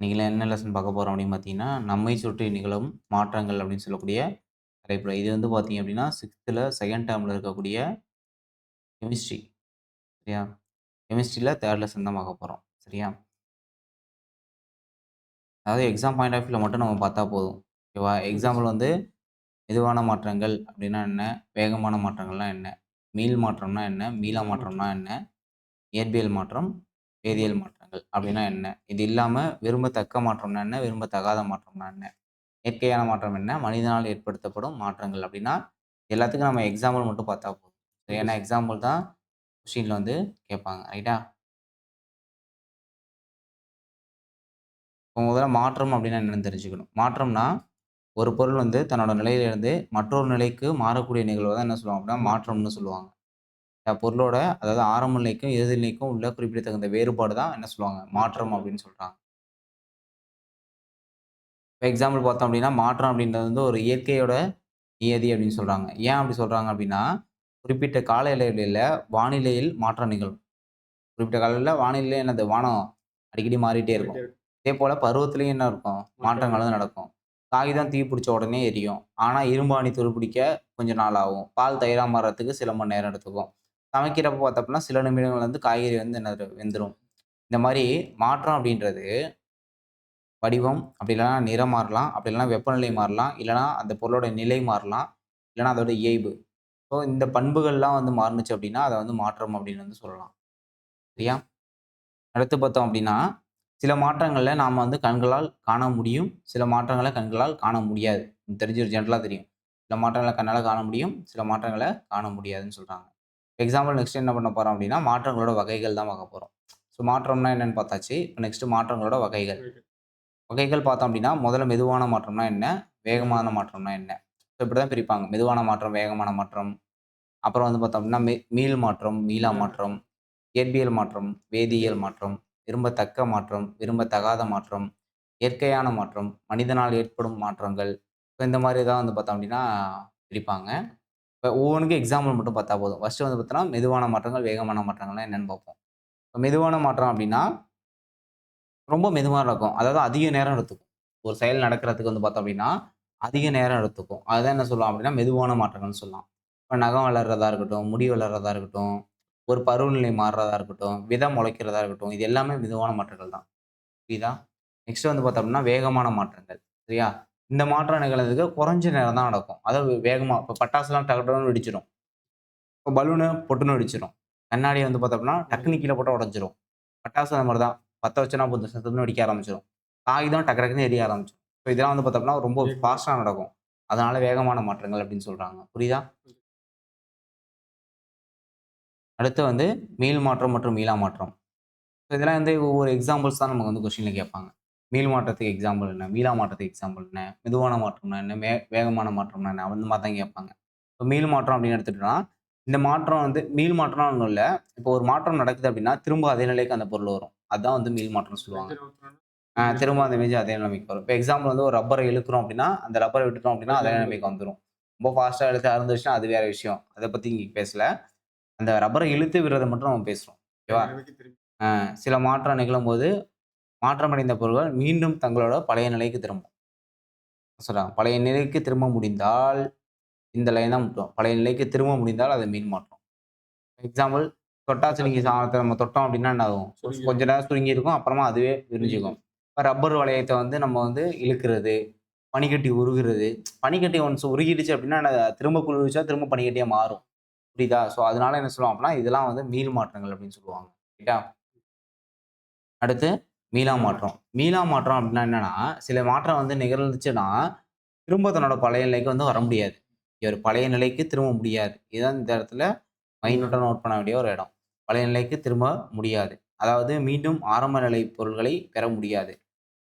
இன்னைக்கு என்ன லெசன் பார்க்க போகிறோம் அப்படின்னு பார்த்தீங்கன்னா, நம்மை சுற்றி நிகழும் மாற்றங்கள் அப்படின்னு சொல்லக்கூடிய தலைப்புல. இது வந்து பார்த்தீங்க அப்படின்னா, சிக்ஸ்த்தில் செகண்ட் டேர்மில் இருக்கக்கூடிய கெமிஸ்ட்ரி. சரியா? கெமிஸ்ட்ரியில் தேர்ட் லெசன் தான் பார்க்க போகிறோம் சரியா? அதாவது எக்ஸாம் பாயிண்ட் ஆஃப் வியூவில் மட்டும் நம்ம பார்த்தா போதும். ஓகேவா? எக்ஸாம்பிள் வந்து மெதுவான மாற்றங்கள் அப்படின்னா என்ன? வேகமான மாற்றங்கள்னா என்ன? மீள் மாற்றம்னா என்ன? மீளா மாற்றம்னா என்ன? இயற்பியல் மாற்றம், வேதியியல் மாற்றம் மாற்றங்கள் அப்படின்னா என்ன? இது இல்லாம விரும்பத்தக்க மாற்றம்னா என்ன? விரும்பத்தகாத மாற்றம்னா என்ன? இயற்கையான மாற்றம் என்ன? மனிதனால் ஏற்படுத்தப்படும் மாற்றங்கள் அப்படின்னா, எல்லாத்துக்கும் நம்ம எக்ஸாம்பிள் மட்டும் பார்த்தா போதும். ஏன்னா எக்ஸாம்பிள் தான் கொஸ்டின்ல வந்து கேட்பாங்க. ரைட்டா? இப்போ முதல்ல மாற்றம் அப்படின்னா என்னன்னு தெரிஞ்சுக்கணும். மாற்றம்னா, ஒரு பொருள் வந்து தன்னோட நிலையிலிருந்து மற்றொரு நிலைக்கு மாறக்கூடிய நிகழ்வ தான் என்ன சொல்லுவாங்க அப்படின்னா, மாற்றம்னு சொல்லுவாங்க. பொருளோட அதாவது ஆரம்ப நிலைக்கும், இறுதி நிலைக்கும் உள்ள குறிப்பிடத்தகுந்த வேறுபாடு தான் என்ன சொல்லுவாங்க? மாற்றம் அப்படின்னு சொல்றாங்க. இப்போ எக்ஸாம்பிள் பார்த்தோம் அப்படின்னா, மாற்றம் அப்படின்றது வந்து ஒரு இயற்கையோட நியதி அப்படின்னு சொல்றாங்க. ஏன் அப்படி சொல்றாங்க அப்படின்னா, குறிப்பிட்ட கால இடைவெளியில வானிலையில் மாற்றம் நிகழும். குறிப்பிட்ட காலையில வானிலை என்னது? வானம் அடிக்கடி மாறிட்டே இருக்கும். இதேபோல பருவத்திலயும் என்ன இருக்கும்? மாற்றங்களும் நடக்கும். காகிதம் தீ பிடிச்ச உடனே எரியும். ஆனா இரும்பாணி துருப்பிடிக்க கொஞ்சம் நாள் ஆகும். பால் தயிரா மாறுறதுக்கு சில மணி நேரம் எடுத்துக்கும். சமைக்கிறப்ப பார்த்தோம்னா, சில நிமிடங்கள் வந்து காய்கறி வந்து என்ன வெந்துடும் இந்த மாதிரி மாற்றம் அப்படின்றது வடிவம், அப்படி இல்லைனா நிறம் மாறலாம், அப்படி இல்லைனா வெப்பநிலை மாறலாம், இல்லைனா அந்த பொருளோட நிலை மாறலாம், இல்லைனா அதோட இயைபு. ஸோ இந்த பண்புகள்லாம் வந்து மாறுனுச்சு அப்படின்னா, அதை வந்து மாற்றம் அப்படின்னு வந்து சொல்லலாம். சரியா? அடுத்து பார்த்தோம் அப்படின்னா, சில மாற்றங்களில் நாம் வந்து கண்களால் காண முடியும். சில மாற்றங்களை கண்களால் காண முடியாது. தெரிஞ்சு ஜென்ரலாக தெரியும். சில மாற்றங்களை கண்ணால் காண முடியும். சில மாற்றங்களை காண முடியாதுன்னு சொல்கிறாங்க எக்ஸாம்பிள் நெக்ஸ்ட் என்ன பண்ண போறோம் அப்படின்னா, மாற்றங்களோட வகைகள் தான் பார்க்க போறோம். ஸோ மாற்றம்னா என்னன்னு பார்த்தாச்சு. இப்போ நெக்ஸ்ட் மாற்றங்களோட வகைகள். வகைகள் பார்த்தோம் அப்படின்னா, முதல்ல மெதுவான மாற்றம்னா என்ன? வேகமான மாற்றம்னா என்ன? ஸோ இப்படி தான் பிரிப்பாங்க. மெதுவான மாற்றம், வேகமான மாற்றம். அப்புறம் வந்து பார்த்தோம் அப்படின்னா, மெ மீள் மாற்றம், மீளா மாற்றம், இயற்பியல் மாற்றம், வேதியியல் மாற்றம், விரும்பத்தக்க மாற்றம், விரும்பத்தகாத மாற்றம், இயற்கையான மாற்றம், மனிதனால் ஏற்படும் மாற்றங்கள். ஸோ இந்த மாரி தான் வந்து பார்த்தோம் அப்படின்னா பிரிப்பாங்க. இப்போ எக்ஸாம்பிள் மட்டும் பார்த்தா போதும். ஃபஸ்ட்டு வந்து பார்த்தோன்னா மெதுவான மாற்றங்கள், வேகமான மாற்றங்கள்லாம் என்னென்னு பார்ப்போம். இப்போ மெதுவான மாற்றம் அப்படின்னா, ரொம்ப மெதுவாக நடக்கும். அதாவது அதிக நேரம் எடுத்துக்கும். ஒரு செயல் நடக்கிறதுக்கு வந்து பார்த்தோம் அப்படின்னா, அதிக நேரம் எடுத்துக்கும். அதுதான் என்ன சொல்லலாம் அப்படின்னா, மெதுவான மாற்றங்கள்னு சொல்லலாம். இப்போ நகம் வளர்கிறதா இருக்கட்டும், முடி வளர்கிறதா இருக்கட்டும், ஒரு பருவநிலை மாறுறதா இருக்கட்டும், விதம் முளைக்கிறதா இருக்கட்டும், இது எல்லாமே மெதுவான மாற்றங்கள் தான். புரியுதா? நெக்ஸ்ட் வந்து பார்த்தோம் அப்படின்னா, வேகமான மாற்றங்கள். சரியா? இந்த மாற்றம் நிகழ்றதுக்கு குறைஞ்ச நேரம் தான் நடக்கும். அதாவது வேகமா இப்போ பட்டாசுலாம் டக்கு டக்குன்னு வெடிச்சிரும். இப்போ பலூனு பொட்டுன்னு வெடிச்சிரும். கண்ணாடி வந்து பார்த்தோம் அப்படின்னா, டக்குன்னு கீழ போட்டா உடைஞ்சிரும். பட்டாசு அந்த மாரி தான். பத்த வச்சோன்னா போதும் சட்டுன்னு வெடிக்க ஆரம்பிச்சிரும். காகிதம் டக்கு டக்குன்னு எரிய ஆரம்பிச்சிரும். ஸோ இதெல்லாம் வந்து பார்த்தோம்னா, ரொம்ப ஃபாஸ்ட்டா நடக்கும். அதனால வேகமான மாற்றங்கள் அப்படின்னு சொல்றாங்க. புரியுதா? அடுத்து வந்து மீள் மாற்றம் மற்றும் மீளா மாற்றம். இதெல்லாம் வந்து ஒவ்வொரு எக்ஸாம்பிள்ஸ் தான் நமக்கு வந்து கொஸ்டின்ல கேட்பாங்க. மீள் மாற்றத்துக்கு எக்ஸாம்பிள் என்ன? மீளா மாற்றத்துக்கு எக்ஸாம்பிள் என்ன? மெதுவான மாற்றம்னா என்ன? வே வேகமான மாற்றம்னா என்ன? அந்த மாரி தான் கேட்பாங்க. இப்போ மீள் மாற்றம் அப்படின்னு எடுத்துட்டோம்னா, இந்த மாற்றம் வந்து மீள் மாற்றம்னா ஒண்ணும் இல்ல. இப்போ ஒரு மாற்றம் நடக்குது அப்படின்னா, திரும்ப அதே நிலைக்கு அந்த பொருள் வரும். அதான் வந்து மீள் மாற்றம்னு சொல்லுவாங்க. திரும்ப அந்த இமேஜ் அதே நிலைமைக்கு வரும். இப்போ எக்ஸாம்பிள் வந்து ஒரு ரப்பர இழுக்கிறோம் அப்படின்னா, அந்த ரப்பர விட்டுட்டோம் அப்படின்னா, அதே நிலைமைக்கு வந்துரும். ரொம்ப ஃபாஸ்ட்டா இழுத்து அறுந்துருச்சுன்னா, அது வேற விஷயம். அத பத்தி இங்க பேசல. அந்த ரப்பர இழுத்து விடுறத மட்டும் நம்ம பேசுறோம். ஓகேவா? சில மாற்றம் நிகழும்போது, மாற்றமடைந்த பொருட்கள் மீண்டும் தங்களோட பழைய நிலைக்கு திரும்பும். சொல்றாங்க. பழைய நிலைக்கு திரும்ப முடிந்தால், இந்த லைன் தான் முக்கியம். பழைய நிலைக்கு திரும்ப முடிந்தால் அது மீள் மாற்றம். எக்ஸாம்பிள் தொட்டாச்சினிங்கி சாதனத்த நம்ம தொட்டோம் அப்படின்னா என்ன ஆகும்? கொஞ்ச நேரம் சுருங்கி இருக்கும். அப்புறமா அதுவே விரிஞ்சுக்கும். இப்போ ரப்பர் வளையத்த வந்து நம்ம வந்து இழுக்கிறது, பனிக்கட்டி உருகுறது. பனிக்கட்டி ஒன்ஸ் உருகிடுச்சு அப்படின்னா, என்ன திரும்ப குளிர்விச்சா திரும்ப பனிக்கட்டியா மாறும். புரியுதா? ஸோ அதனால என்ன சொல்லுவோம் அப்படின்னா, இதெல்லாம் வந்து மீள் மாற்றங்கள் அப்படின்னு சொல்லுவாங்க. ரைட்டா? அடுத்து மீளா மாற்றம். மீளா மாற்றம் அப்படின்னா என்னன்னா, சில மாற்றம் வந்து நிகழ்ந்துச்சுன்னா, திரும்ப தன்னோட பழைய நிலைக்கு வந்து வர முடியாது. ஒரு பழைய நிலைக்கு திரும்ப முடியாது. இதுதான் இந்த இடத்துல மைன்யூட்டா நோட் பண்ண வேண்டிய ஒரு இடம். பழைய நிலைக்கு திரும்ப முடியாது. அதாவது மீண்டும் ஆரம்ப நிலை பொருள்களை பெற முடியாது.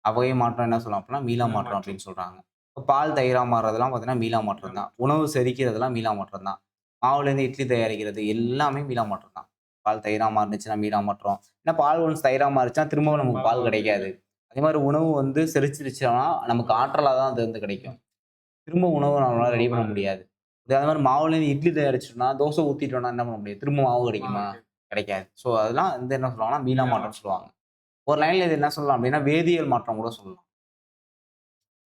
அவ்வகை மாற்றம் என்ன சொல்லலாம் அப்படின்னா, மீளா மாற்றம் அப்படின்னு சொல்றாங்க. இப்போ பால் தயிரா மாறுறதெல்லாம் பார்த்தீங்கன்னா, மீளா மாற்றம் தான். உணவு செரிக்கிறதெல்லாம் மீளா மாற்றம் தான். மாவுலேருந்து இட்லி தயாரிக்கிறது எல்லாமே மீளா மாற்றம் தான். பால் தயிரா மாறுனுச்சுன்னா மீளா மாற்றம். ஏன்னா பால் ஒன்ஸ் தயிரா மாறுச்சுன்னா, திரும்பவும் நமக்கு பால் கிடைக்காது. அதே மாரி உணவு வந்து செரிச்சிருச்சுன்னா, நமக்கு ஆற்றலா தான் அது வந்து கிடைக்கும். திரும்ப உணவு நம்மளால ரெடி பண்ண முடியாது. அதே மாரி மாவுலேருந்து இட்லி தயாரிச்சுட்டோம்னா, தோசை ஊத்திட்டோம்னா என்ன பண்ண முடியும்? திரும்ப மாவு கிடைக்குமா? கிடைக்காது. ஸோ அதெல்லாம் வந்து என்ன சொல்லுவாங்கன்னா, மீளா மாற்றம்னு சொல்லுவாங்க. ஒரு லைன்ல இது என்ன சொல்லலாம் அப்படின்னா வேதியியல் மாற்றம் கூட சொல்லலாம்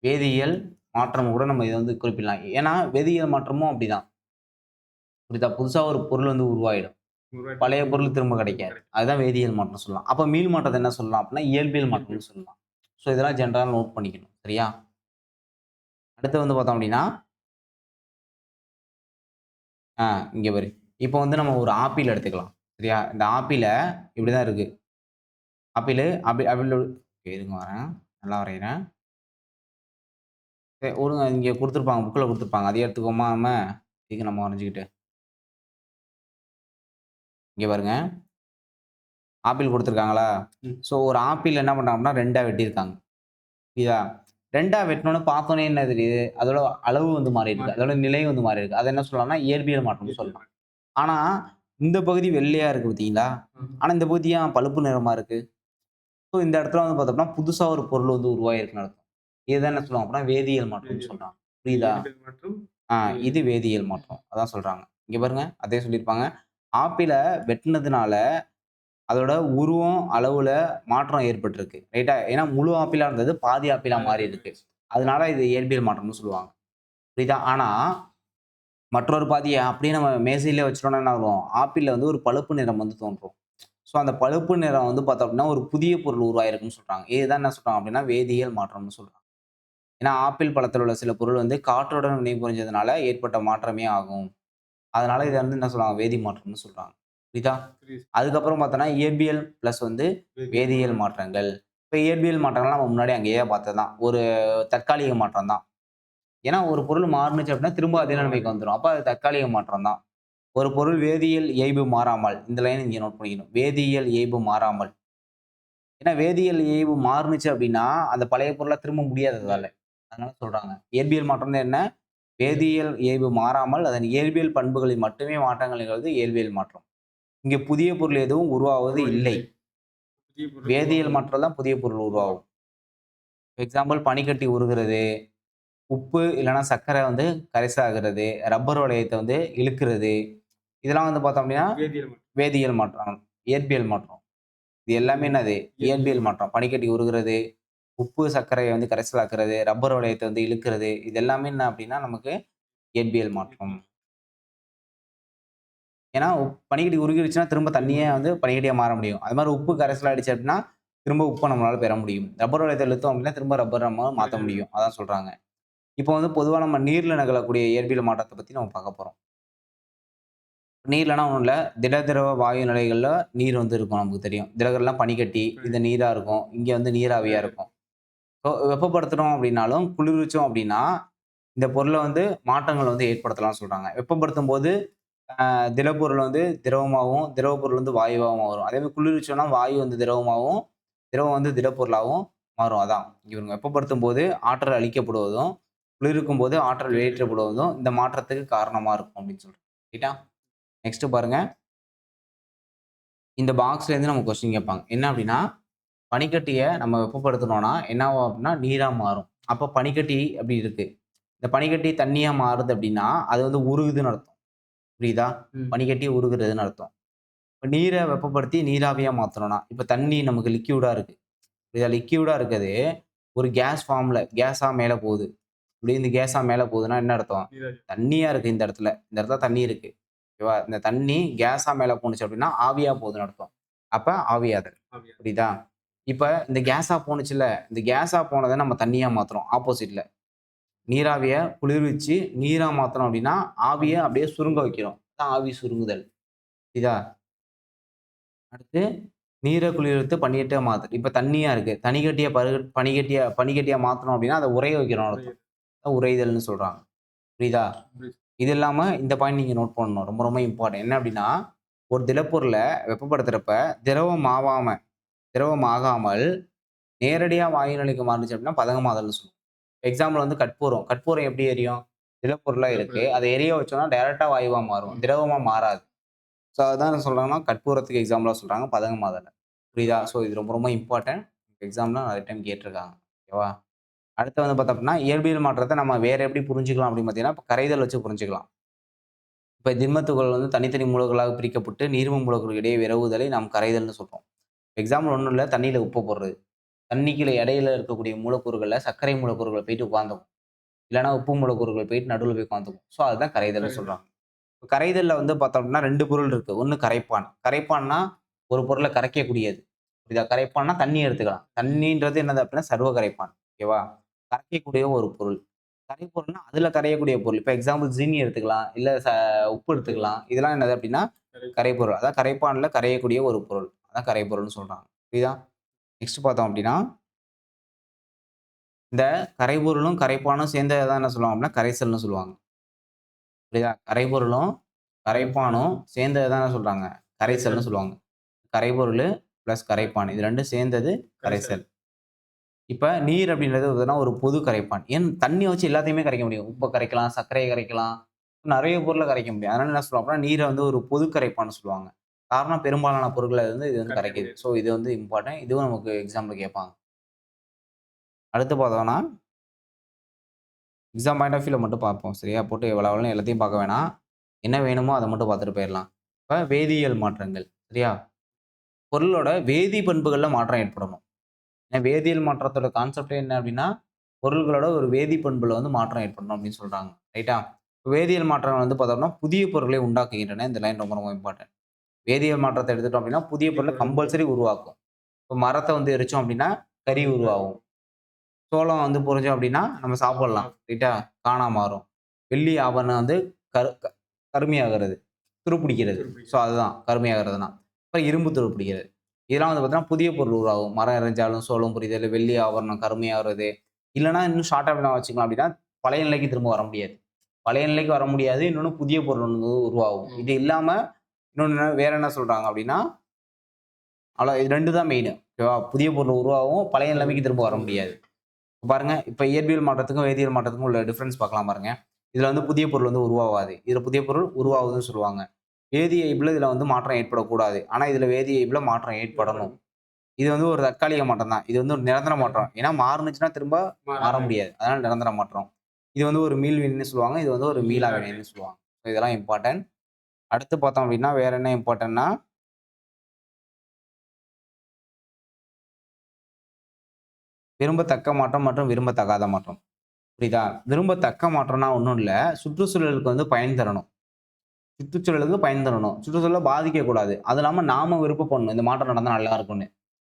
வேதியியல் மாற்றம் கூட நம்ம இதை வந்து குறிப்பிடலாம் ஏன்னா வேதியியல் மாற்றமும் அப்படிதான் புரியுதா புதுசா ஒரு பொருள் வந்து உருவாயிடும் பழைய பொருள் திரும்ப கிடைக்காது. அதுதான் வேதியியல் மாற்றம் சொல்லலாம். அப்ப மீள் மாற்றத்தை என்ன சொல்லலாம் அப்படின்னா இயல்பியல் மாற்றம்னு சொல்லலாம். ஸோ இதெல்லாம் ஜென்ரலாக நோட் பண்ணிக்கணும். சரியா? அடுத்து வந்து பார்த்தோம் அப்படின்னா ஆ இங்கே பாரு. இப்போ வந்து நம்ம ஒரு ஆப்பிள் எடுத்துக்கலாம். சரியா? இந்த ஆப்பிளை இப்படி தான் இருக்கு. ஆப்பிள் ஆப்பிள் ஆப்பிள் இருங்க வரேன். நல்லா வரைகிறேன். சரி ஒருங்க இங்கே கொடுத்துருப்பாங்க புக்கில் கொடுத்துருப்பாங்க. அதே எடுத்துக்கோமா நம்ம? இதுக்கு நம்ம வரைஞ்சிக்கிட்டு. இங்கே பாருங்க. ஆப்பிள் கொடுத்துருக்காங்களா. ஸோ ஒரு ஆப்பிள் என்ன பண்ணுறாங்கன்னா ரெண்டாக வெட்டியிருக்காங்க. இதா ரெண்டா வெட்டினோன்னு பார்த்தோன்னே என்ன தெரியுது? அதோட அளவு வந்து மாறி இருக்கு அதோட நிலை வந்து மாறி இருக்கு அதை என்ன சொல்லலாம்னா இயற்பியல் மாற்றம்னு சொல்லலாம். ஆனா இந்த பகுதி வெள்ளையா இருக்கு பார்த்தீங்களா? ம். ஆனா இந்த பகுதி ஏன் பழுப்பு நிறமா இருக்கு? ஸோ இந்த இடத்துல வந்து பார்த்தோம்னா புதுசா ஒரு பொருள் வந்து உருவாயிருக்குன்னு அர்த்தம். இதுதான் என்ன சொல்லுவாங்க அப்படின்னா வேதியியல் மாற்றம்னு சொல்றாங்க. புரியுதா? ஆ இது வேதியியல் மாற்றம். அதான் சொல்றாங்க. இங்க பாருங்க அதே சொல்லியிருப்பாங்க. ஆப்பிளை வெட்டினதுனால அதோட உருவம் அளவுல மாற்றம் ஏற்பட்டிருக்கு ரைட்டா ஏன்னா முழு ஆப்பிளா இருந்தது பாதி ஆப்பிளா மாறி இருக்கு. அதனால இது இயற்பியல் மாற்றம்னு சொல்லுவாங்க. புரியுதா? ஆனா மற்றொரு பாதியை அப்படியே நம்ம மேசையிலே வச்சிட்டோம்னா என்ன ஆகும்? ஆப்பிளில் வந்து ஒரு பழுப்பு நிறம் வந்து தோன்றும். ஸோ அந்த பழுப்பு நிறம் வந்து பார்த்தோம் அப்படின்னா ஒரு புதிய பொருள் உருவாயிருக்குன்னு சொல்றாங்க. இதுதான் என்ன சொல்றாங்க அப்படின்னா வேதியியல் மாற்றம்னு சொல்றாங்க. ஏன்னா ஆப்பிள் பழத்தில் உள்ள சில பொருள் வந்து காற்றுடன் வினை புரிஞ்சதுனால ஏற்பட்ட மாற்றமே ஆகும். அதனால இதை வந்து என்ன சொல்றாங்க? வேதி மாற்றம்னு சொல்றாங்க. புரியுதா. அதுக்கப்புறம் பார்த்தோன்னா இயற்பியல் ப்ளஸ் வந்து வேதியியல். மாற்றங்கள். இப்போ இயற்பியல் மாற்றங்கள் நம்ம முன்னாடி அங்கேயே பார்த்தது தான் ஒரு தற்காலிக மாற்றம் தான் ஏன்னா ஒரு பொருள் மாறுனுச்சு அப்படின்னா திரும்ப அதே நிலைமைக்கு வந்துடும் அப்போ அது தற்காலிக மாற்றம் தான் ஒரு பொருள் வேதியியல் இயல்பு மாறாமல் இந்த லைன் இங்கே நோட் பண்ணிக்கணும். வேதியியல் இயல்பு மாறாமல். ஏன்னா வேதியியல் இயல்பு மாறுனுச்சு அப்படின்னா அந்த பழைய பொருளை திரும்ப முடியாததால. அதனால சொல்றாங்க. இயற்பியல் மாற்றம் என்ன? வேதியியல் இயல்பு மாறாமல் அதன் இயற்பியல் பண்புகளில் மட்டுமே மாற்றங்கள் நிகழ்வது இயல்பியல் மாற்றம். இங்கே புதிய பொருள் எதுவும் உருவாவது இல்லை. வேதியியல் மாற்றம் தான் புதிய பொருள் உருவாகும். எக்ஸாம்பிள் பனிக்கட்டி உருகிறது. உப்பு இல்லைன்னா சர்க்கரை வந்து கரைசாகிறது. ரப்பர் வளையத்தை வந்து இழுக்கிறது. இதெல்லாம் வந்து பார்த்தோம் அப்படின்னா வேதியியல் மற்றும். வேதியியல் மாற்றம். இயற்பியல் மாற்றம். இது எல்லாமே என்னது? இயற்பியல் மாற்றம். பனிக்கட்டி உருகிறது. உப்பு சர்க்கரையை வந்து கரைசலாக்குறது ரப்பர் வளையத்தை வந்து இழுக்கிறது இது எல்லாமே என்ன அப்படின்னா நமக்கு இயற்பியல் மாற்றம். ஏன்னா பனிக்கட்டி உருகிடுச்சுன்னா திரும்ப தண்ணியே வந்து பனிக்கட்டியாக மாற முடியும். அது மாதிரி உப்பு கரைசல் ஆயிடுச்சு அப்படின்னா திரும்ப உப்பை நம்மளால பெற முடியும். ரப்பர் வளையத்தை இழுத்தோம் அப்படின்னா திரும்ப ரப்பர் நம்ம மாற்ற முடியும். அதான் சொல்றாங்க. இப்போ வந்து பொதுவாக நம்ம நீரில் நிகழக்கூடிய இயற்பியல் மாற்றத்தை பற்றி நம்ம பார்க்க போகிறோம் நீர்லனா ஒன்றும் இல்லை. திட திரவ வாயு நிலைகளில் நீர் வந்து இருக்கும் நமக்கு தெரியும். திரகர்லாம் பனிக்கட்டி இந்த நீராக இருக்கும். இங்கே வந்து நீராவியாக இருக்கும். வெப்பப்படுத்தணும் அப்படின்னாலும் குளிர்விச்சோம் அப்படின்னா இந்த பொருளை வந்து மாற்றங்கள் வந்து ஏற்படுத்தலாம்னு சொல்கிறாங்க வெப்பப்படுத்தும் போது திடப்பொருள் வந்து திரவமாகவும் திரவப்பொருள் வந்து வாயுவாகவும் வரும். அதே மாதிரி குளிர்விச்சோம்னா வாயு வந்து திரவமாகவும் திரவம் வந்து திடப்பொருளாகவும் மாறும். அதான். இவங்க வெப்பப்படுத்தும் போது ஆற்றல் அளிக்கப்படுவதும் குளிர்க்கும் போது ஆற்றல் வெளியேற்றப்படுவதும் இந்த மாற்றத்துக்கு காரணமாக இருக்கும் அப்படின்னு சொல்கிறேன் ரைட்டா நெக்ஸ்ட்டு பாருங்கள் இந்த பாக்ஸ்லேருந்து நம்ம கொஸ்டின் கேட்பாங்க. என்ன அப்படின்னா பனிக்கட்டியை நம்ம வெப்பப்படுத்தணும்னா என்ன ஆகும் அப்படின்னா நீரா மாறும். அப்போ பனிக்கட்டி அப்படி இருக்கு. இந்த பனிக்கட்டி தண்ணியா மாறுது அப்படின்னா அது வந்து உருகுதுன்னு அர்த்தம். புரியுதா. பனிக்கட்டி உருகுறதுன்னு அர்த்தம். இப்போ நீரை வெப்பப்படுத்தி நீராவியா மாத்தணும்னா இப்போ தண்ணி நமக்கு லிக்யூடா இருக்கு. புரியுதா? லிக்யூடா இருக்குது ஒரு கேஸ் ஃபார்ம்ல கேஸா மேலே போகுது. இப்படி இந்த கேஸா மேலே போகுதுன்னா என்ன அர்த்தம்? நீராவி. தண்ணியா இருக்கு இந்த இடத்துல. இந்த இடத்துல தண்ணி இருக்கு. ஓகேவா? இந்த தண்ணி கேஸா மேல போணுச்சு அப்படின்னா ஆவியா போகுதுன்னு அர்த்தம். அப்ப ஆவியாதல். ஆவியா. புரியுதா? இப்ப இந்த கேஸா போணுச்சுல இந்த கேஸா போனதை நம்ம தண்ணியா மாத்துறோம் ஆப்போசிட்ல நீராவிய குளிர்விச்சு நீரா மாத்துறோம் அப்படின்னா ஆவிய அப்படியே சுருங்க வைக்கிறோம். அதான் ஆவி சுருங்குதல். புரியுதா? அடுத்து நீரை குளிர்வித்து பனிக்கட்டியா மாத்து இப்ப தண்ணியா இருக்கு. தனிக்கட்டிய பரு பனிக்கட்டியா பனிக்கட்டியா மாத்தணும் அப்படின்னா அதை உரைய வைக்கிறோம் அர்த்தம். அதான் உறைதல்னு சொல்றாங்க. புரியுதா. இது இல்லாம இந்த பாயிண்ட் நீங்க நோட் பண்ணணும். ரொம்ப ரொம்ப இம்பார்ட்டன்ட் என்ன அப்படின்னா ஒரு திடப்பொருளை வெப்பப்படுத்துறப்ப திரவம் ஆகாம திரவம் ஆகாமல் நேரடியா வாயு நிலைக்கு மாறுச்சு அப்படின்னா பதங்கமாதல்னு சொல்லுவோம். எக்ஸாம்பிள் வந்து கற்பூரம். கற்பூரம் எப்படி எரியும்? திடப்பொருளா இருக்கு. அதை எரிய வச்சோம்னா டைரக்டா வாயுவா மாறும். திரவமா மாறாது. ஸோ அதான் என்ன சொல்றாங்கன்னா கற்பூரத்துக்கு எக்ஸாம்பிளா சொல்றாங்க பதங்கமாதல் புரியுதா? ஸோ இது ரொம்ப ரொம்ப இம்பார்ட்டன்ட் எக்ஸாம்ல நிறைய டைம் கேட்டிருக்காங்க. ஓகேவா? அடுத்து வந்து பார்த்தோம் அப்படின்னா இயற்பியல் மாற்றத்தை நம்ம வேற எப்படி புரிஞ்சுக்கலாம் அப்படின்னு பார்த்தீங்கன்னா இப்போ கரைதல் வச்சு புரிஞ்சுக்கலாம். இப்போ திண்மத்துகள் வந்து தனித்தனி மூலங்களாக பிரிக்கப்பட்டு நீர்ம மூலக்கூறுகள் இடையே விரவுதலை நாம் கரைதல்னு சொல்றோம். எக்ஸாம்பிள் ஒண்ணும் இல்ல. தண்ணீல உப்ப போடுறது. தண்ணிக்குள்ள இடையில இருக்கக்கூடிய மூலக்கூறுகள்ல சர்க்கரை மூலக்கூறுகள் போயிட்டு உட்கார்ந்துக்கும். இல்லன்னா உப்பு மூலக்கூறுகள் போயிட்டு நடுவுல போய் உட்கார்ந்துக்கும். ஸோ அதுதான் கரைதல்னு கரைதல். சொல்றாங்க. கரைதல்ல வந்து பார்த்தோம் அப்படின்னா 2 பொருள் இருக்கு. ஒண்ணு கரைப்பான். கரைப்பான்னா ஒரு பொருள கரைக்கக்கூடியது. புரியுதா? கரைப்பான்னா தண்ணி எடுத்துக்கலாம். தண்ணீன்றது என்னது அப்படின்னா சர்வ கரைப்பான். ஓகேவா? கரைக்கக்கூடிய ஒரு பொருள். கரைப்பொருள்னா அதுல கரையக்கூடிய பொருள். இப்ப எக்ஸாம்பிள் ஜீனி எடுத்துக்கலாம். இல்ல ச உப்பு எடுத்துக்கலாம். இதெல்லாம் என்னது அப்படின்னா கரை கரைப்பொருள். அதான் கரைப்பான்ல கரையக்கூடிய ஒரு பொருள். அதான் கரைப்பொருள்னு சொல்றாங்க. புரியுதா? நெக்ஸ்ட் பார்த்தோம் அப்படின்னா இந்த கரைபொருளும், கரைப்பானும் சேர்ந்தத தான் என்ன சொல்லுவாங்க அப்படின்னா கரைசல்னு சொல்லுவாங்க. புரியுதா? கரைபொருளும், கரைப்பானும் சேர்ந்தத தான் என்ன சொல்றாங்க? கரைசல்னு சொல்லுவாங்க. கரைபொருளு பிளஸ் கரைப்பான். இது 2ம் சேர்ந்தது கரைசல். இப்ப நீர் அப்படின்றது பார்த்தீங்கன்னா ஒரு பொது கரைப்பான். ஏன் தண்ணிய வச்சு எல்லாத்தையுமே கரைக்க முடியும். உப்ப கரைக்கலாம், சர்க்கரைய கரைக்கலாம். நெறைய பொருள கரைக்க முடியும். அதனால என்ன சொல்லுவோம் அப்படின்னா நீர வந்து ஒரு பொது கரைப்பான்னு சொல்லுவாங்க. காரணம் பெரும்பாலான பொருட்கள வந்து இது வந்து. கரைக்கக்கூடியது. ஸோ இது வந்து இம்பார்ட்டன்ட். இதுவும் நமக்கு எக்ஸாம்ல கேட்பாங்க. அடுத்து பார்த்தோம்னா எக்ஸாம் பாயிண்ட் ஆஃப் வியூல மட்டும் பார்ப்போம். சரியா? போட்டு வளவளன்னு எல்லாத்தையும் பார்க்க வேணாம். என்ன வேணுமோ அத மட்டும் பார்த்துட்டு போயிரலாம். இப்ப வேதியியல் மாற்றங்கள். சரியா? பொருளோட வேதி பண்புகள்ல மாற்றம் ஏற்படணும். ஏன்னா வேதியியல் மாற்றத்தோட கான்செப்ட்டே என்ன அப்படின்னா, பொருள்களோட ஒரு வேதி பண்புல வந்து மாற்றம் ஏற்படணும் அப்படின்னு சொல்றாங்க. ரைட்டா? வேதியியல் மாற்றங்கள் வந்து பார்த்தோம்னா புதிய பொருட்களை உண்டாக்குகின்றன. இந்த லைன் ரொம்ப ரொம்ப இம்பார்ட்டன்ட். வேதியியல் மாற்றத்த எடுத்துட்டோம் அப்படின்னா புதிய பொருள கம்பல்சரி உருவாக்கும். இப்ப மரத்த வந்து எரிச்சோம் அப்படின்னா கரி உருவாகும். சோளம் வந்து பொரிஞ்சோம் அப்படின்னா நம்ம சாப்பிடலாம். ரைட்டா? காணா மாறும். வெள்ளி ஆபரணம் வந்து கரு கருமையாகிறது. துருப்பிடிக்கிறது. ஸோ அதுதான் கருமையாகிறதுனா. இப்ப இரும்பு துருப்பிடிக்கிறது. இதெல்லாம் வந்து பார்த்தீங்கன்னா புதிய பொருள் உருவாகும். மரம் எரிஞ்சாலும் சோளம் புரிதல், வெள்ளி ஆபரணம் கருமையாகிறது. இல்லன்னா இன்னும் ஷார்ட்டா என்ன வச்சுக்கலாம் அப்படின்னா, பழைய நிலைக்கு திரும்ப வர முடியாது. பழைய நிலைக்கு வர முடியாது. இன்னொன்னு புதிய பொருள் வந்து உருவாகும். இது இல்லாம இன்னொன்னு வேற என்ன சொல்றாங்க அப்படின்னா அவ்வளோ இது 2 தான் மெயின். ஓகேவா? புதிய பொருள் உருவாகும். பழைய நிலைமைக்கு திரும்ப வர முடியாது. பாருங்க, இப்ப இயற்பியல் மாற்றத்துக்கும், வேதியியல் மாற்றத்துக்கும் உள்ள டிஃபரன்ஸ் பார்க்கலாம் பாருங்க. இதுல வந்து புதிய பொருள் வந்து உருவாவாது. இதுல புதிய பொருள் உருவாகுதுன்னு சொல்லுவாங்க. வேதி இயைபுல இதுல வந்து மாற்றம் ஏற்படக்கூடாது. ஆனா இதுல வேதி இயைபுல மாற்றம் ஏற்படணும். இது வந்து ஒரு தற்காலிக மாற்றம் தான். இது வந்து ஒரு நிரந்தர மாற்றம். ஏன்னா மாறுனுச்சுன்னா திரும்ப மாற முடியாது. அதனால நிரந்தர மாற்றம். இது வந்து ஒரு மீள் வினைன்னு சொல்லுவாங்க. இது வந்து ஒரு மீளா வினைன்னு சொல்லுவாங்க. இதெல்லாம் இம்பார்ட்டன்ட். அடுத்து பார்த்தோம் அப்படின்னா வேற என்ன இம்பார்ட்டன்ட்னா விரும்பத்தக்க மாற்றம் மற்றும் விரும்பத்தகாத மாற்றம். புரியுதா? விரும்பத்தக்க மாற்றம்னா ஒன்றும் இல்லை சுற்றுச்சூழலுக்கு வந்து பயன் தரணும். சுற்றுச்சூழலுக்கு பயன் தரணும். சுற்றுச்சூழலை பாதிக்கக்கூடாது. அது இல்லாமல் நாம விருப்பப்படணும். இந்த மாற்றம் நடந்தால் நல்லா இருக்கும்னு.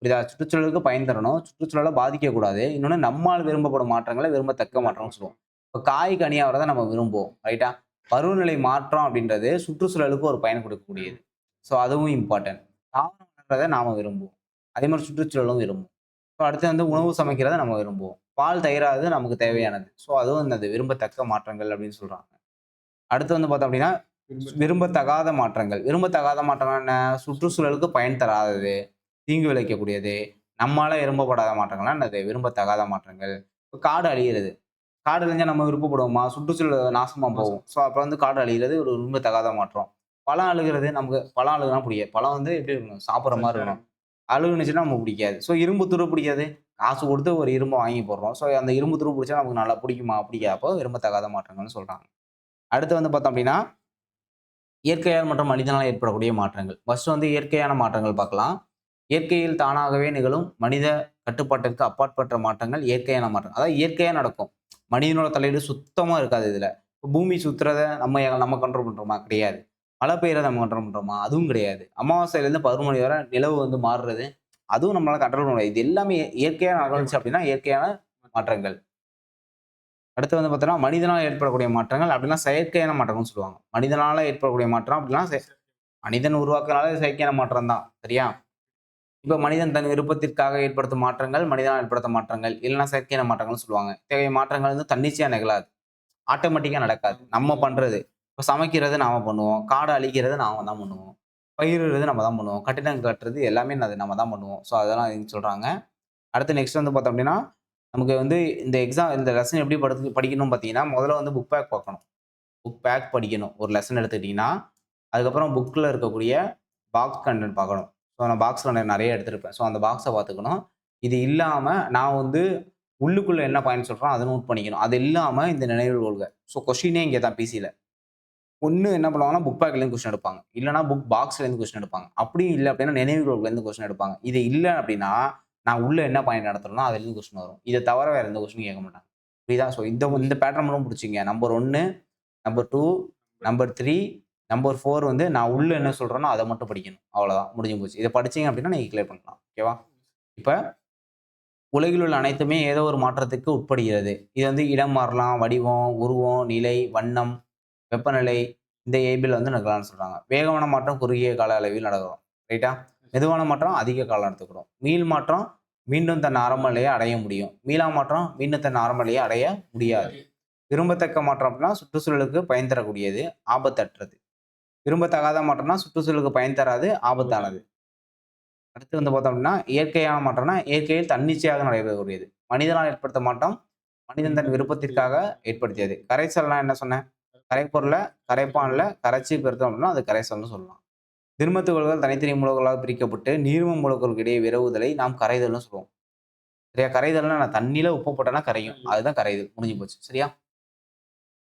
புரியுதா? சுற்றுச்சூழலுக்கு பயன் தரணும். சுற்றுச்சூழலை பாதிக்கக்கூடாது. இன்னொன்று நம்மால் விரும்பப்படும் மாற்றங்களை விரும்பத்தக்க மாற்றம்னு சொல்லுவோம். இப்போ காய் கனியாகிறத நம்ம விரும்புவோம். ரைட்டா? பருவநிலை மாற்றம் அப்படின்றது சுற்றுச்சூழலுக்கு ஒரு பயன் கொடுக்கக்கூடியது. ஸோ அதுவும் இம்பார்ட்டன்ட். தாவரம் வளர்றத நாம விரும்புவோம். அதே மாரி சுற்றுச்சூழலும் விரும்பும். ஸோ அடுத்து வந்து உணவு சமைக்கிறத நம்ம விரும்புவோம். பால் தயிராவது நமக்கு தேவையானது. ஸோ அதுவும் என்னது விரும்பத்தக்க மாற்றங்கள் அப்படின்னு சொல்றாங்க. அடுத்து வந்து பார்த்தோம் அப்படின்னா விரும்பத்தகாத மாற்றங்கள். விரும்பத்தகாத மாற்றம்னா என்ன? சுற்றுச்சூழலுக்கு பயன் தராதது, தீங்கு விளைவிக்கக்கூடியது, நம்மால விரும்பப்படாத மாற்றங்கள்னா என்னது? விரும்பத்தகாத மாற்றங்கள். இப்ப காடு அழியிறது. காடு அழிஞ்சா நம்ம விருப்பப்படுவோமா? சுற்றுச்சூழல் நாசமா போகும். ஸோ அப்ப வந்து காடு அழியிறது ஒரு விரும்பத்தகாத மாற்றம். பழம் அழுகுறது நமக்கு பழம் அழுகுனா பிடிக்காது. பழம் வந்து எப்படி இருக்கணும்? சாப்பிடுற மாரி இருக்கணும். அழுகுனுச்சுன்னா நமக்கு பிடிக்காது. ஸோ இரும்பு துரு பிடிக்காது. காசு கொடுத்து ஒரு இரும்ப வாங்கி போடுறோம். ஸோ அந்த இரும்பு துரு பிடிச்சா நமக்கு நல்லா பிடிக்குமா? பிடிக்காது. அப்போ விரும்பத்தகாத மாற்றங்கள்னு சொல்றாங்க. அடுத்து வந்து பார்த்தோம் அப்படின்னா இயற்கையால் மற்றும் மனிதனால் ஏற்படக்கூடிய மாற்றங்கள். ஃபர்ஸ்ட் வந்து இயற்கையான மாற்றங்கள் பார்க்கலாம். இயற்கையில் தானாகவே நிகழும் மனித கட்டுப்பாட்டிற்கு அப்பாற்பட்ட மாற்றங்கள் இயற்கையான மாற்றம். அதாவது இயற்கையா நடக்கும். மனிதனோட தலையீடு சுத்தமாக இருக்காது இதில் இப்போ பூமி சுத்துறத நம்ம நம்ம கண்ட்ரோல் பண்ணுறோமா கிடையாது. மழை பெய்யறத நம்ம கண்ட்ரோல் பண்ணுறோமா அதுவும் கிடையாது. அமாவாசையிலேருந்து பருவமழை வரை நிலவு வந்து மாறுறது, அதுவும் நம்மளால் கண்ட்ரோல் பண்ண முடியாது. இது எல்லாமே இயற்கையான நடந்துச்சு அப்படின்னா இயற்கையான மாற்றங்கள். அடுத்து வந்து பார்த்தோன்னா மனிதனால் ஏற்படக்கூடிய மாற்றங்கள் அப்படின்னா செயற்கையான மாற்றங்கள்னு சொல்லுவாங்க. மனிதனால் ஏற்படக்கூடிய மாற்றம் அப்படின்னா செ மனிதன் உருவாக்குறனால செயற்கையான மாற்றம் தான். சரியா? இப்போ மனிதன் தன் விருப்பத்திற்காக ஏற்படுத்தும் மாற்றங்கள், மனிதனால் ஏற்படுத்த மாற்றங்கள், இல்லைன்னா செயற்கையான மாற்றங்கள்னு சொல்லுவாங்க. இத்தகைய மாற்றங்கள் வந்து தன்னிச்சையா நிகழாது. ஆட்டோமேட்டிக்காக நடக்காது. நம்ம பண்றது. இப்போ சமைக்கிறது நாம பண்ணுவோம். காடை அழிக்கிறது நாம தான் பண்ணுவோம். பயிரிடுறது நம்ம தான் பண்ணுவோம். கட்டிடம் கட்டுறது எல்லாமே நம்ம தான் பண்ணுவோம். ஸோ அதெல்லாம் இதுன்னு சொல்கிறாங்க அடுத்து நெக்ஸ்ட் வந்து பார்த்தோம் அப்படின்னா, நமக்கு வந்து இந்த எக்ஸாம் இந்த லெசன் எப்படி படுத்து படிக்கணும்னு பார்த்தீங்கன்னா, முதல்ல வந்து புக் பேக் பார்க்கணும். புக் பேக் படிக்கணும். ஒரு லெசன் எடுத்துக்கிட்டிங்கன்னா அதுக்கப்புறம் புக்கில் இருக்கக்கூடிய பாக்ஸ் கண்டென்ட் பார்க்கணும். ஸோ நான் பாக்ஸில் நான் நிறைய எடுத்திருப்பேன். ஸோ அந்த பாக்ஸை பார்த்துக்கணும். இது இல்லாமல் நான் வந்து உள்ளுக்குள்ளே என்ன பாயிண்ட் சொல்கிறோம் அதை நோட் பண்ணிக்கணும். அது இல்லாமல் இந்த நினைவு கொள்கை ஸோ கொஷினே இங்கே தான் பிசியில் ஒன்று என்ன பண்ணுவாங்கன்னா, புக் பேக்லேருந்து கொஸ்டின் எடுப்பாங்க. இல்லைனா புக் பாக்ஸ்லேருந்து கொஸ்டின் எடுப்பாங்க. அப்படியும் இல்லை அப்படின்னா, நினைவு கொள்கைலேருந்து கொஸ்டின் எடுப்பாங்க. இது இல்லை அப்படின்னா, நான் உள்ளே என்ன பாயிண்ட் நடத்துறேனோ அதுலேருந்து கொஸ்டின் வரும். இதை தவிர வேறு எந்த கொஸ்டினும் கேட்க மாட்டாங்க. புரியுதா? ஸோ இந்த இந்த பேட்டர்ன் மட்டும் பிடிச்சிங்க நம்பர் ஒன்று number two number three number four வந்து நான் உள்ள என்ன சொல்றேனோ அதை மட்டும் படிக்கணும். அவ்வளோதான். முடிஞ்சு போச்சு. இதை படிச்சீங்க அப்படின்னா நீங்க கிளியர் பண்ணலாம். ஓகேவா? இப்ப உலகில் உள்ள அனைத்துமே ஏதோ ஒரு மாற்றத்துக்கு உட்படுகிறது. இது வந்து இடம் மாறலாம், வடிவம், உருவம், நிலை, வண்ணம், வெப்பநிலை இந்த ஏபிள் வந்து நடக்கலாம்னு சொல்றாங்க. வேகமான மாற்றம் குறுகிய கால அளவில் நடக்கும். ரைட்டா? மெதுவான மாற்றம் அதிக காலம் எடுத்துக்கிடும். மீள் மாற்றம் மீண்டும் தன் ஆரம்ப நிலையை அடைய முடியும். மீளா மாற்றம் மீண்டும் தன் ஆரம்ப நிலையை அடைய முடியாது. விரும்பத்தக்க மாற்றம் அப்படின்னா சுற்றுச்சூழலுக்கு பயன் தரக்கூடியது, ஆபத்தற்றது. விரும்பத்தகாத மாற்றம்னா சுற்றுச்சூழலுக்கு பயன் தராது, ஆபத்தானது. அடுத்து வந்து பார்த்தோம் அப்படின்னா, இயற்கையான மாற்றம்னா இயற்கையில் தன்னிச்சையாக நடைபெறக்கூடியது. மனிதனால் ஏற்படுத்த மாற்றம் மனிதன் தன் விருப்பத்திற்காக ஏற்படுத்தியது. கரைசல்னா என்ன சொன்னேன்? கரைப்பொருளை கரைப்பானில் கரைச்சி பெருத்தோம் அப்படின்னா அது கரைசல்னு சொல்லலாம். திண்மத் துகள்கள் தனித்தனி மூலக்கூறுகளாக பிரிக்கப்பட்டு நீர்ம மூலக்கூறுகளுக்கு இடையே விரவுதலை நாம் கரைதல்னு சொல்லுவோம். சரியா? கரைதல்னா நான் தண்ணியில் உப்பு போட்டேன்னா கரையும். அதுதான் கரைதல். முடிஞ்சு போச்சு. சரியா?